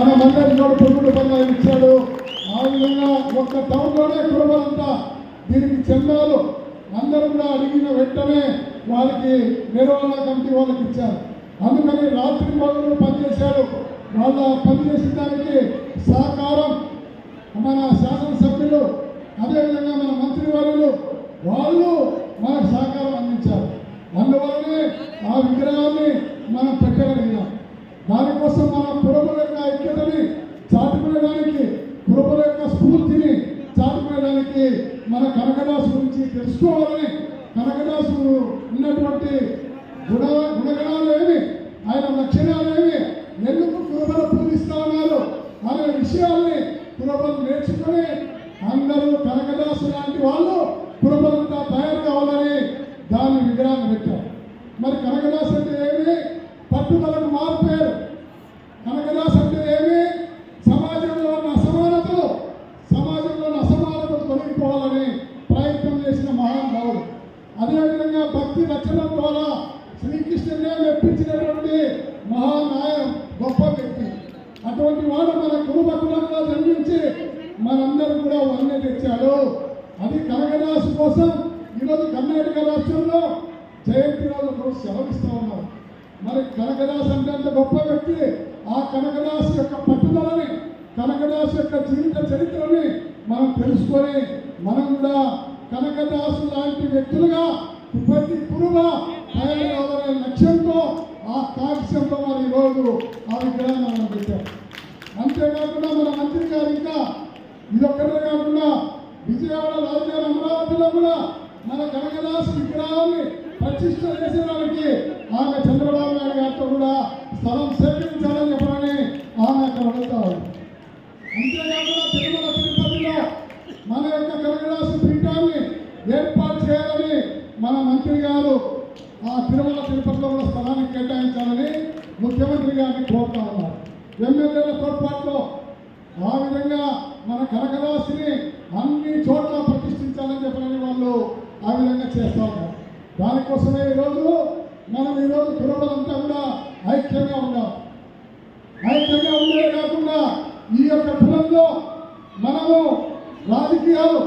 మన మండలి కూడా తొమ్మిది ఇచ్చాడు. ఆ విధంగా ఒక్క టౌన్లోనే కురబలంతా దీనికి చెందాలు. అందరూ కూడా అడిగిన వెంటనే వారికి నిర్వహణ కమిటీ వాళ్ళకి ఇచ్చారు. అందుకని రాత్రి పనులు పనిచేశారు. వాళ్ళ పనిచేసిన దానికి సహకారం మన శాసనసభ్యులు అదేవిధంగా మన మంత్రివర్యులు వాళ్ళు మనకు సహకారం అందించారు. అందువల్లనే ఆ విగ్రహాన్ని మనం పెట్టగలిగినాం. దానికోసం మన పురముల యొక్క ఐక్యతని చాటుకునేదానికి పురముల యొక్క స్ఫూర్తిని చాటుకునేదానికి మన కనకదాసు గురించి తెలుసుకోవాలని కనకదాసు ఉన్నటువంటి గుణ గుణగణాలు ఏమి ఆయన లక్షణాలు ఏమి ఎందుకు కురబల పూజిస్తా ఉన్నారు అనే విషయాల్ని కురబలు నేర్చుకొని అందరూ కనకదాసు లాంటి వాళ్ళు కురబలంతా తయారు కావాలని దాన్ని విగ్రహాన్ని పెట్టారు. మరి కనకదాసు అంటే ఏమి? పట్టుదల మారిపోయారు కనకదాస్ అంటే ఏమి సమాజంలో ఉన్న అసమానతలు సమాజంలో ఉన్న అసమానతలు తొలగిపోవాలని ప్రయత్నం చేసిన మహానుభావుడు అదేవిధంగా భక్తి రచన ద్వారా శ్రీకృష్ణునే మెప్పించినటువంటి మహానాయం గొప్ప వ్యక్తి అటువంటి వాడు మన కుటుంబ కులంలో జన్మించి మనందరూ కూడా వన్నె తెచ్చాడు అది కనకదాసు కోసం ఈరోజు కర్ణాటక రాష్ట్రంలో జయంతి రోజు రోజు సెలవిస్తూ ఉన్నారు మరి కనకదాస్ అంటే అంత గొప్ప వ్యక్తి. ఆ కనకదాస్ యొక్క పట్టుదలని కనకదాస్ యొక్క జీవిత చరిత్రని మనం తెలుసుకొని మనం కూడా కనకదాసు లాంటి వ్యక్తులుగా ప్రతి పురుగా తయారు లక్ష్యంతో ఆ కాక్ష్యంతో మరి ఈరోజు ఆ విగ్రహాన్ని మనం పెట్టాం. అంతేకాకుండా మన మంత్రి గారు ఇంకా ఇదొక్కటే కాకుండా విజయవాడ రాజధాని అమరావతిలో కూడా మన కనకదాసు విగ్రహాన్ని ప్రతిష్ట చేసేదానికి ఆమె చంద్రబాబు నాయుడు గారితో కూడా స్థలం సేకరించాలని చెప్పాలని ఆమె అక్కడ అడుగుతారు అంతేకాకుండా తిరుమల తిరుపతిలో మన యొక్క కనకదాసు పీఠాన్ని ఏర్పాటు చేయాలని మన మంత్రి గారు ఆ తిరుమల తిరుపతిలో కూడా స్థలాన్ని కేటాయించాలని ముఖ్యమంత్రి గారిని కోరుతా ఉన్నారు. ఎమ్మెల్యేల తోడ్పాటులో ఆ విధంగా మన కనకదాసిని ఆ విధంగా చేస్తా ఉన్నారు దానికోసమే ఈరోజు మనం ఈరోజు కులబలంతా కూడా ఐక్యంగా ఉండాలి ఐక్యంగా ఉండే కాకుండా ఈ యొక్క కులంలో మనము రాజకీయాలు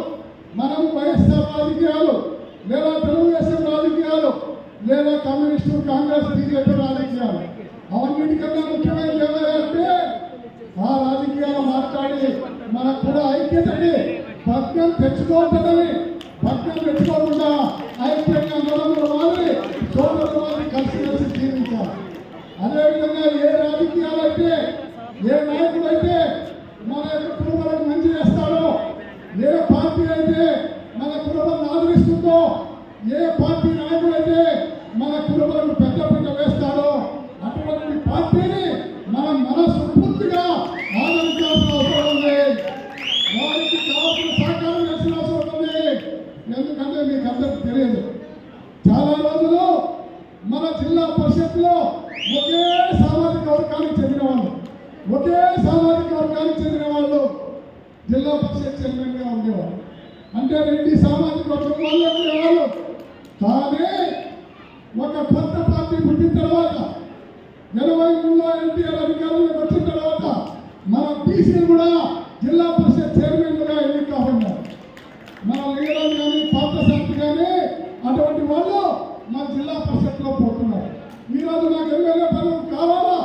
మనము వైఎస్ఆర్ రాజకీయాలు లేదా తెలుగుదేశం రాజకీయాలు లేదా కమ్యూనిస్టు కాంగ్రెస్ బీజేపీ రాజకీయాలు అవన్నిటికన్నా ముఖ్యమైనది ఏమంటే ఆ రాజకీయాలు మాట్లాడి మనకు కూడా ఐక్యతని భగ్నం తెచ్చుకోవద్దని పెట్టుకోకుండా ఐక్యంగా నలుగురు మారి సోదరులు వారిని కలిసి కలిసి జీవించాలి. అదేవిధంగా ఏ రాజకీయాలైతే ఏ నాయకులైతే మన యొక్క కుటుంబాలకు మంచి చేస్తాడో ఏ పార్టీ అయితే మన కుటుంబాన్ని ఆదరిస్తుందో ఏ పార్టీ నాయకుడు మన కుటుంబాలను పెద్ద పెద్ద వేస్తాడో అటువంటి పార్టీ చాలా రోజులు మన జిల్లా పరిషత్లో ఒకే సామాజిక వర్గానికి చెందిన వాళ్ళు. ఒకే సామాజిక వర్గానికి చెందిన వాళ్ళు జిల్లా పరిషత్ చైర్మన్గా ఉండేవాళ్ళు అంటే రెండు సామాజిక వర్గం వాళ్ళు ఉండేవాళ్ళు కానీ ఒక కొత్త పార్టీ పుట్టిన తర్వాత ఎనభై మూడులో ఎన్టీఆర్ అధికారంలోకి వచ్చిన తర్వాత మన బీసీలు కూడా జిల్లా పరిషత్ చైర్మన్లుగా ఎన్నిక ఉన్నారు మన లీడర్ కానీ పాత కానీ అటువంటి వాళ్ళు మా జిల్లా పరిషత్లో పోతున్నారు. ఈరోజు మాకు ఎమ్మెల్యే పనులు కావాలా?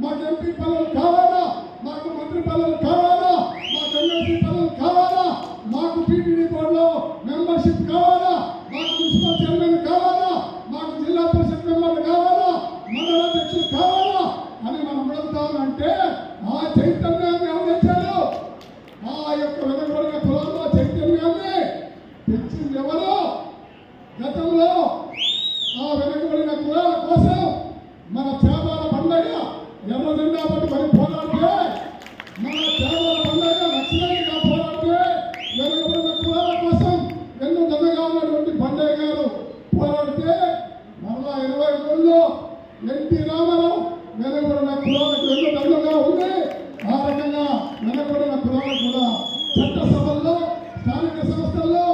మాకు ఎంపీ పనులు కావాలా? మాకు మంత్రి పనులు కావాలా? మాకు ఎమ్మెల్సీ పనులు కావాలా? మాకు టీటీడీ బోర్డులో మెంబర్షిప్ కావాలా? మాకు మున్సిపల్ చైర్మన్ కావాలా? మాకు జిల్లా పరిషత్ మెంబర్లు కావాలా? మండల అధ్యక్షులు కావాలా? అని మనం అడుగుతామంటే ఆ చైతన్యాన్ని ఎవరు తెచ్చారు ఆ యొక్క వెనకబడిన కులంలో చైతన్యాన్ని తెచ్చింది ఎవరు? గతంలో ఆ వెనకబడిన కులాల కోసం మన చేపల పండగ ఎవరిన్నా బట్టి మరి పోరాడితే మన చేపల పండగ లక్ష్మీగా పోరాడితే వెనుకబడిన కులాల కోసం ఎన్నో నిన్నగా ఉన్నటువంటి పండగ గారు పోరాడితే మరలా ఇరవై మూడులో ఎన్టీ రామారావు వెనుకబడిన కులాలకు ఎన్నో దగ్గరగా ఉంది ఆ రకంగా వెనుకబడిన కులాలకు కూడా చట్టసభల్లో స్థానిక సంస్థల్లో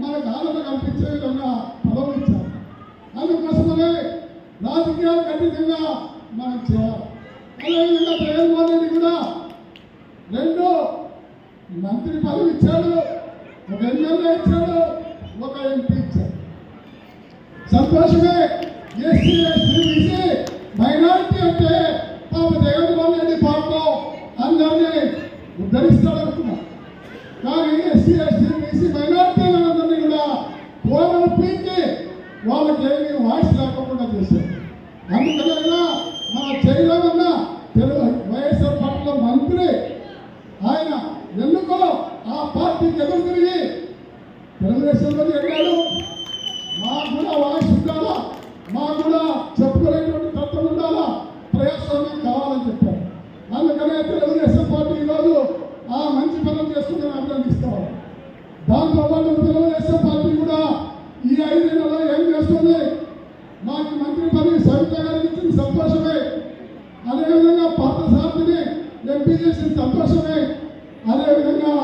మనకు ఆనందం కల్పించే విధంగా కోసమే రాజకీయాలు ఖచ్చితంగా మనం చేయాలి. అదేవిధంగా జగన్మోహన్ రెడ్డి కూడా రెండు మంత్రి పదవి ఇచ్చాడు ఒక ఎమ్మెల్యే ఇచ్చాడు ఒక ఎంపీ ఇచ్చాడు. సంతోషమే ఎస్సీ ఎస్టీ బీసీ మైనారిటీ అంటే పాప జగన్మోహన్ రెడ్డి పాపం అందరినీ ఉద్ధరిస్తాడనుకున్నా కానీ ఎస్సీ ఎస్టీ బీసీ మైనారిటీ వాళ్ళందరినీ కూడా కోరలు పీకి వాళ్ళకి ఏమీ వాయిస్ లేకుండా చేశారు. అందుకనైనా మన చేయలేమన్న తెలుగు వైఎస్ఆర్ పార్టీలో మంత్రి ఆయన ఎందుకో ఆ పార్టీకి ఎదురు తిరిగి తెలుగుదేశంలో వెళ్ళాడు మాకు కూడా వాయిస్ ఉండాలా మాకు కూడా చెప్పుకునేటువంటి తత్వం ఉండాలా ప్రజాస్వామ్యం కావాలని చెప్పారు అందుకనే తెలుగుదేశం పార్టీ ఈరోజు ఆ మంచి పనులు చేస్తుందని అభినందిస్తాం దాంతో పాటు తెలుగుదేశం పార్టీ కూడా ఈ ఐదేళ్ళలో ఏం చేస్తుంది మాకు మంత్రి పదవి సవిత గారికి ఇచ్చిన సంతోషమే అదేవిధంగా పార్థసారథిని ఎంపీ చేసిన సంతోషమే అదేవిధంగా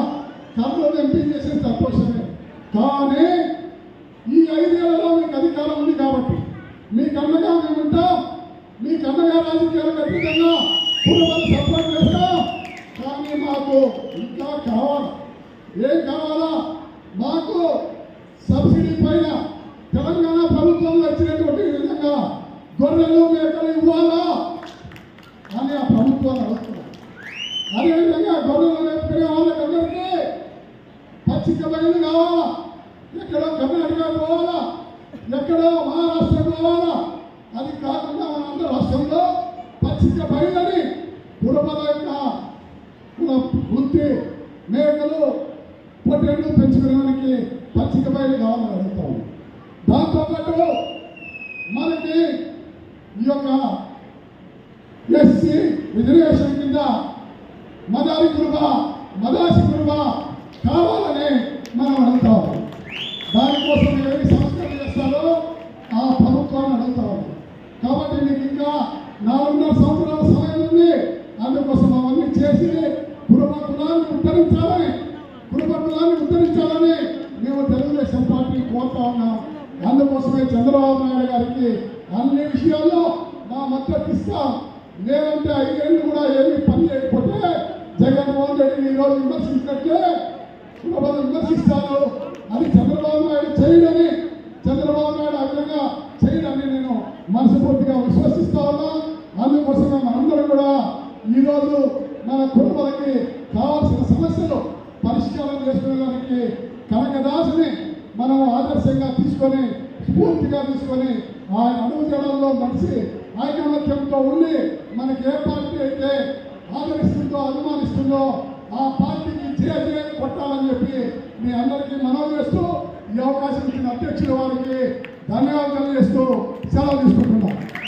కర్నూలు ఎంపీ చేసిన సంతోషమే కానీ ఈ ఐదేళ్ళలో మీకు అధికారం ఉంది కాబట్టి మీ కన్నగా మేము ఉంటాం మీ కన్నగా రాజకీయాలకు అతీతంగా కుటుంబాలు సపోర్ట్ చేస్తాం. కానీ మాకు ఇంకా కావాలి. ఏం కావాలా? మాకు సబ్సిడీ పైన తెలంగాణ ప్రభుత్వంలో వచ్చినటువంటి విధంగా గొర్రెలు మేకలు ఇవ్వాలా అని ఆ ప్రభుత్వాలు అడుగుతున్నారు అదేవిధంగా గొర్రెలు మేపుకునే వాళ్ళకందరికీ పచ్చిక బయలు కావాలా ఎక్కడో కర్ణాటక పోవాలా ఎక్కడో మహారాష్ట్ర అది కాకుండా మన ఆంధ్ర రాష్ట్రంలో పచ్చిక బయలని కుటుంబాల యొక్క వృత్తి మేకలు పొట్టెళ్ళు పెంచుకోవడానికి పచ్చిక బయలు కావాలని అడుగుతాం దాంతోపాటు మనకి ఈ యొక్క ఎస్సీ రిజర్వేషన్ కింద మదారి కురుబ మదాసి కురుబ కావాలని మనం అడుగుతాం దానికోసం ఏమి సంస్కరణ చేస్తారో ఆ ప్రభుత్వాన్ని కాబట్టి మీకు ఇంకా నాలుగున్నర సంవత్సరాల సమయం ఉంది. అందుకోసం అవన్నీ చేసి కుటుంబ కులాన్ని ఉద్ధరించాలని కుటుంబ కులాన్ని ఉద్ధరించాలని మేము తెలుగుదేశం పార్టీ కోరుతా ఉన్నాం. అందుకోసమే చంద్రబాబు నాయుడు గారికి అన్ని విషయాల్లో మా మద్దతు ఇస్తాం. లేదంటే ఐదేళ్ళు కూడా ఏమీ పని చేయకపోతే జగన్మోహన్ రెడ్డిని ఈరోజు విమర్శించినట్లే కుటుంబాలు విమర్శిస్తాను. అది చంద్రబాబు నాయుడు చేయడని చంద్రబాబు నాయుడు ఆ విధంగా చేయడాన్ని నేను మనస్ఫూర్తిగా విశ్వసిస్తా ఉన్నా. అందుకోసమే మనందరం కూడా ఈరోజు మన కుటుంబాలకి కావాల్సిన సమస్యలు పరిష్కారం చేసుకోవడానికి కనకదాసుని మనం ఆదర్శంగా తీసుకొని స్ఫూర్తిగా తీసుకొని ఆయన అడుగుజాడల్లో నడిచి ఐకమత్యంతో ఉండి మనకి ఏ పార్టీ అయితే ఆదరిస్తుందో అభిమానిస్తుందో ఆ పార్టీకి జయ జయ కొట్టాలని చెప్పి మీ అందరికీ మనవి చేస్తూ ఈ అవకాశం ఇచ్చిన అధ్యక్షుల వారికి ధన్యవాదాలు చేస్తూ సెలవు తీసుకుంటున్నాం.